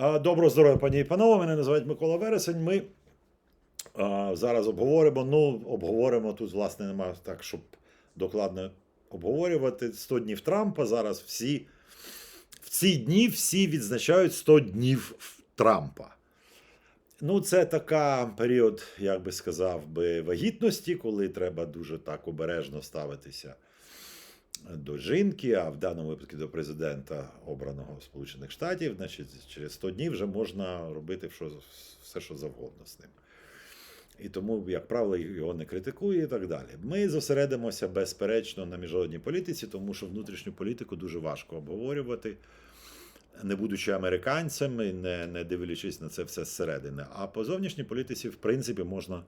Доброго здоров'я, пані і панове. Мене називають Микола Вересень. Ми а, зараз обговоримо. Ну, обговоримо тут, власне, немає так, щоб докладно обговорювати. 100 днів Трампа. Зараз всі в ці дні всі відзначають 100 днів Трампа. Ну, це така період, як би сказав би, вагітності, коли треба дуже так обережно ставитися до жінки, а в даному випадку до президента обраного Сполучених Штатів, значить, через 100 днів вже можна робити все, що завгодно з ним. І тому, як правило, його не критикує і так далі. Ми зосередимося безперечно на міжнародній політиці, тому що внутрішню політику дуже важко обговорювати, не будучи американцями, не, не дивлячись на це все зсередини. А по зовнішній політиці, в принципі, можна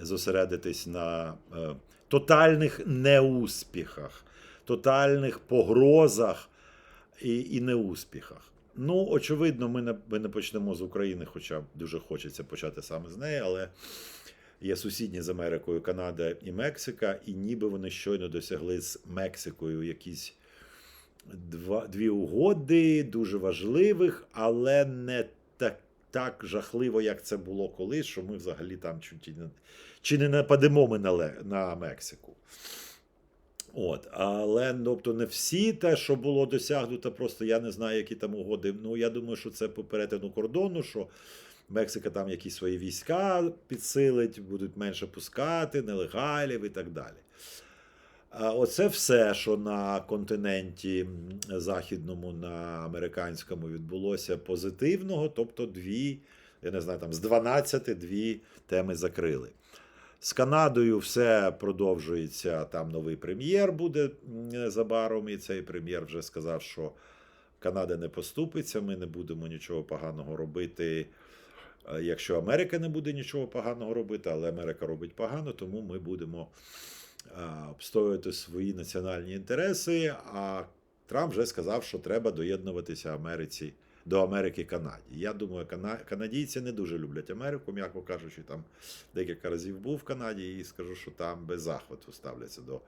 зосередитись на е, тотальних неуспіхах, тотальних погрозах і, і неуспіхах. Ну, очевидно, ми не, ми не почнемо з України, хоча дуже хочеться почати саме з неї, але є сусідні з Америкою Канада і Мексика, і ніби вони щойно досягли з Мексикою якісь два, дві угоди, дуже важливих, але не так, так жахливо, як це було колись, що ми взагалі там чуть чи не нападемо ми на, на Мексику. От, але тобто не всі те, що було досягнуто, просто я не знаю, які там угоди. Ну, я думаю, що це по перетину кордону, що Мексика там якісь свої війська підсилить, будуть менше пускати, нелегалів і так далі. Оце все, що на континенті західному, на американському відбулося позитивного, тобто дві, я не знаю, там з 12 дві теми закрили. З Канадою все продовжується. Там новий прем'єр буде м, незабаром, і цей прем'єр вже сказав, що Канада не поступиться, ми не будемо нічого поганого робити. е, Якщо Америка не буде нічого поганого робити, але Америка робить погано, тому ми будемо е, обстоювати свої національні інтереси. А Трамп вже сказав, що треба доєднуватися Америці до Америки Канаді. Я думаю, кана... канадійці не дуже люблять Америку, м'яко кажучи, там декілька разів був в Канаді, і скажу, що там без захвату ставляться до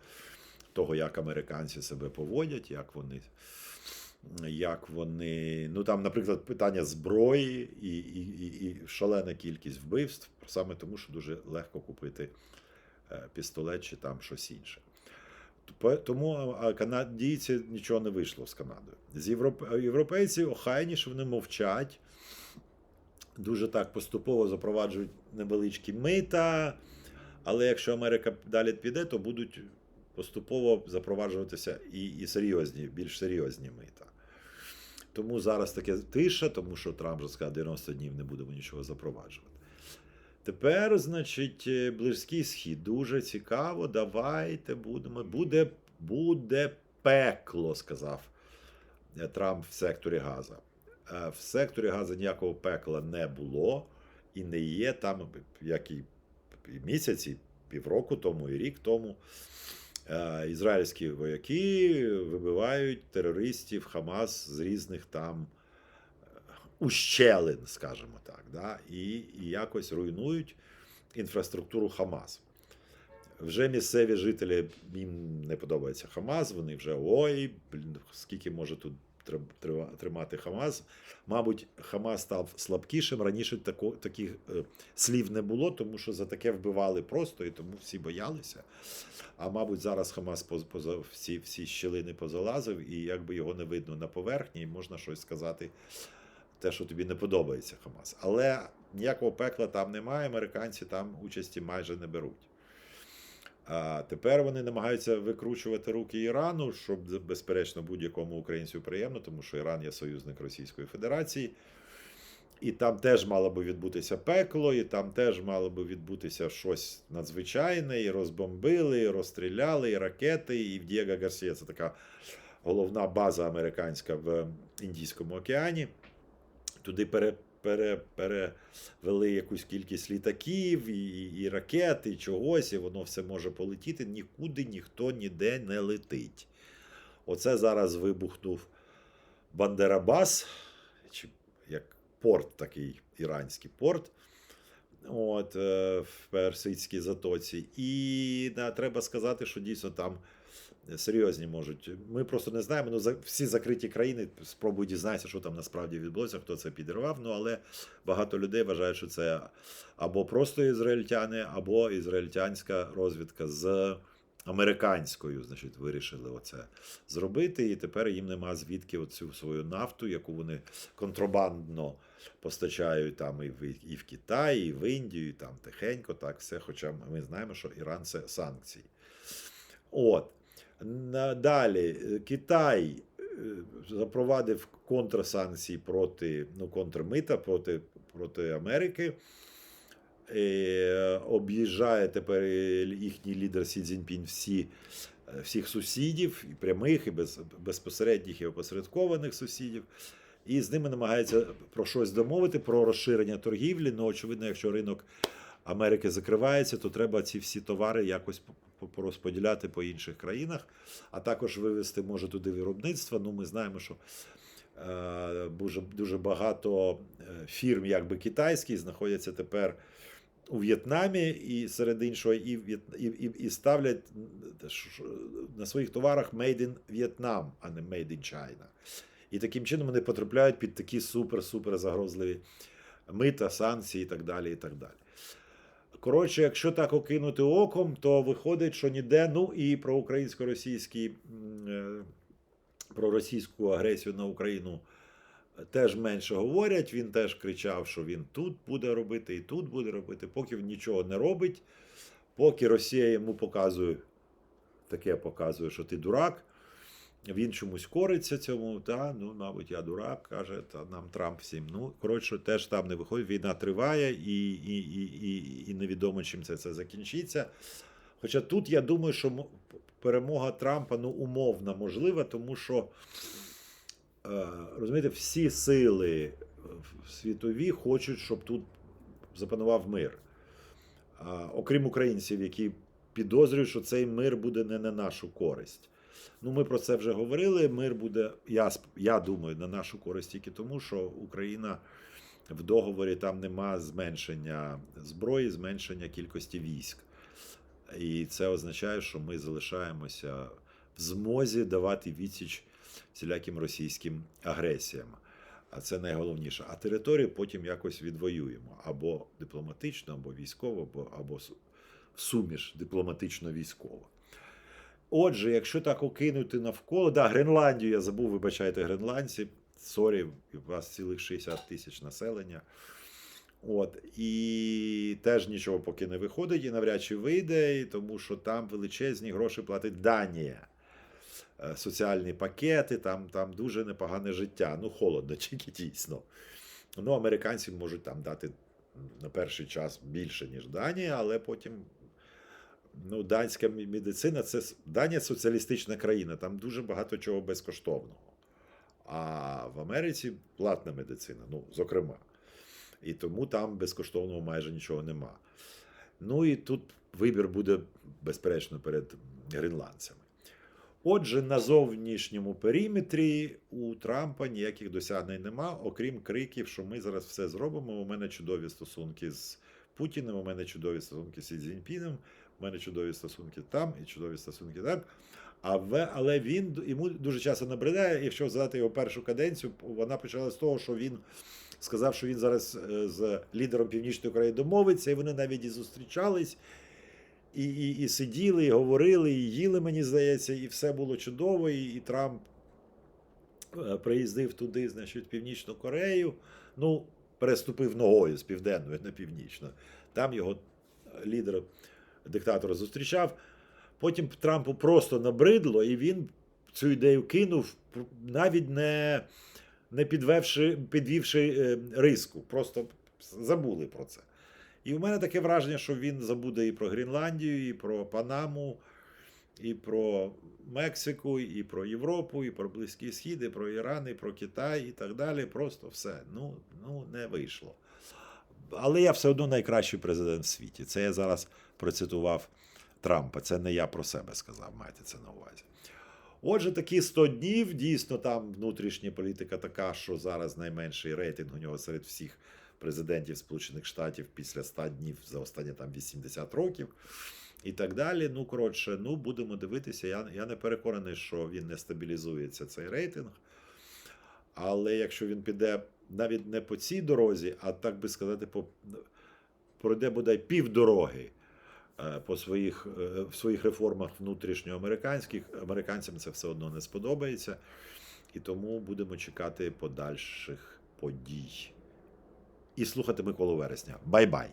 того, як американці себе поводять, як вони. Як вони, ну там, наприклад, питання зброї і, і, і, і шалена кількість вбивств, саме тому, що дуже легко купити е, пістолет чи там щось інше. Тому канадійці нічого не вийшло з Канадою. З європ... європейці охайніше, вони мовчать, дуже так поступово запроваджують невеличкі мита. Але якщо Америка далі піде, то будуть поступово запроваджуватися і, і серйозні, більш серйозні мита. Тому зараз таке тиша, тому що Трамп вже сказав, 90 днів не будемо нічого запроваджувати. Тепер, значить, е, Близький Схід дуже цікаво. Давайте будемо. Буде, буде пекло, сказав е, Трамп в секторі Газа. Е, В секторі Газа ніякого пекла не було і не є там, як і місяць, півроку тому, і рік тому. Ізраїльські вояки вибивають терористів Хамас з різних там ущелин, скажімо так, да? і, і якось руйнують інфраструктуру Хамас. Вже місцеві жителі їм не подобається Хамас. Вони вже ой, блін, скільки може тут тримати Хамас. Мабуть, Хамас став слабкішим. Раніше тако, таких е, слів не було, тому що за таке вбивали просто, і тому всі боялися. А мабуть, зараз Хамас поз- поза всі, всі щілини позалазив, і якби його не видно на поверхні, і можна щось сказати, те, що тобі не подобається Хамас. Але ніякого пекла там немає, американці там участі майже не беруть. А тепер вони намагаються викручувати руки Ірану, щоб, безперечно, будь-якому українцю приємно, тому що Іран є союзник Російської Федерації. І там теж мало би відбутися пекло, і там теж мало би відбутися щось надзвичайне, і розбомбили, і розстріляли, і ракети, і в Дієго Гарсія це така головна база американська в Індійському океані. Туди пере, пере, перевели якусь кількість літаків, і, і, ракет, і чогось, і воно все може полетіти. Нікуди ніхто ніде не летить. Оце зараз вибухнув Бандерабас, чи як порт такий іранський порт. От, е, в Персидській затоці. І да, треба сказати, що дійсно там серйозні можуть. Ми просто не знаємо. Ну, за- всі закриті країни спробують дізнатися, що там насправді відбулося, хто це підірвав. Ну, але багато людей вважають, що це або просто ізраїльтяни, або ізраїльтянська розвідка з американською, значить, вирішили оце зробити. І тепер їм нема звідки оцю свою нафту, яку вони контрабандно постачають там і в, і в Китай, і в Індію, і там тихенько, так все. Хоча ми знаємо, що Іран це санкції. От. Далі Китай е, запровадив контрсанкції проти ну, контрмита проти, проти Америки. Е, Об'їжджає тепер їхній лідер Сі Цзіньпін всі, е, всіх сусідів, і прямих, і без, безпосередніх, і опосередкованих сусідів. І з ними намагається про щось домовити, про розширення торгівлі. Ну, очевидно, якщо ринок Америки закривається, то треба ці всі товари якось по- по- порозподіляти по інших країнах, а також вивести може туди виробництво. Ну, ми знаємо, що е, дуже, дуже багато е, фірм, якби китайських, знаходяться тепер у В'єтнамі, і серед іншого, і, і, і, і ставлять на своїх товарах Made in Vietnam, а не Made in China. І таким чином вони потрапляють під такі супер-супер загрозливі мита, санкції і так далі. і так далі. Коротше, якщо так окинути оком, то виходить, що ніде, ну і про українсько-російські, е, про російську агресію на Україну теж менше говорять. Він теж кричав, що він тут буде робити і тут буде робити, поки він нічого не робить, поки Росія йому показує, таке показує, що ти дурак. Він чомусь кориться цьому, та ну, мабуть, я дурак, каже, та нам Трамп всім. Ну, коротше, теж там не виходить. Війна триває, і, і, і, і, і невідомо, чим це, це закінчиться. Хоча тут я думаю, що перемога Трампа ну, умовна можлива, тому що розумієте, всі сили світові хочуть, щоб тут запанував мир. Окрім українців, які підозрюють, що цей мир буде не на нашу користь. Ну, ми про це вже говорили. Мир буде, я, я думаю, на нашу користь тільки тому, що Україна в договорі там нема зменшення зброї, зменшення кількості військ. І це означає, що ми залишаємося в змозі давати відсіч всіляким російським агресіям. А це найголовніше. А територію потім якось відвоюємо або дипломатично, або військово, або, або суміш дипломатично-військово. Отже, якщо так окинути навколо, да, Гренландію я забув, вибачайте, гренландці. Сорі, у вас цілих 60 тисяч населення. От, і теж нічого поки не виходить, і навряд чи вийде, і тому що там величезні гроші платить Данія. Е, Соціальні пакети, там, там дуже непогане життя. Ну, холодно, тільки дійсно. Ну, американці можуть там дати на перший час більше, ніж Данія, але потім ну, данська медицина це Данія соціалістична країна, там дуже багато чого безкоштовного. А в Америці платна медицина, ну, зокрема. І тому там безкоштовного майже нічого нема. Ну і тут вибір буде, безперечно, перед гренландцями. Отже, на зовнішньому периметрі у Трампа ніяких досягнень нема, окрім криків, що ми зараз все зробимо. У мене чудові стосунки з Путіним, у мене чудові стосунки з Цзіньпіном, у мене чудові стосунки там і чудові стосунки там. Але він йому дуже часто набридає. Якщо згадати його першу каденцію, вона почала з того, що він сказав, що він зараз е, з лідером Північної Кореї домовиться, і вони навіть і зустрічались, і, і, і сиділи, і говорили, і їли, мені здається, і все було чудово. І, і Трамп е, приїздив туди, значить, Північну Корею. Ну, переступив ногою з південної на північну. Там його е, лідер диктатора зустрічав. Потім Трампу просто набридло, і він цю ідею кинув, навіть не, не підвевши, підвівши е, риску. Просто забули про це. І у мене таке враження, що він забуде і про Гренландію, і про Панаму, і про Мексику, і про Європу, і про Близький Схід, і про Іран, і про Китай, і так далі. Просто все. Ну, ну не вийшло. Але я все одно найкращий президент в світі. Це я зараз процитував Трампа. Це не я про себе сказав, майте це на увазі. Отже, такі 100 днів, дійсно, там внутрішня політика така, що зараз найменший рейтинг у нього серед всіх президентів Сполучених Штатів після 100 днів за останні там 80 років. І так далі. Ну, коротше, ну будемо дивитися. Я, я не переконаний, що він не стабілізується цей рейтинг. Але якщо він піде навіть не по цій дорозі, а так би сказати, по, пройде бодай півдороги е, по своїх, е, в своїх реформах внутрішньоамериканських, американцям це все одно не сподобається. І тому будемо чекати подальших подій. І слухати Миколу Вересня. Бай-бай!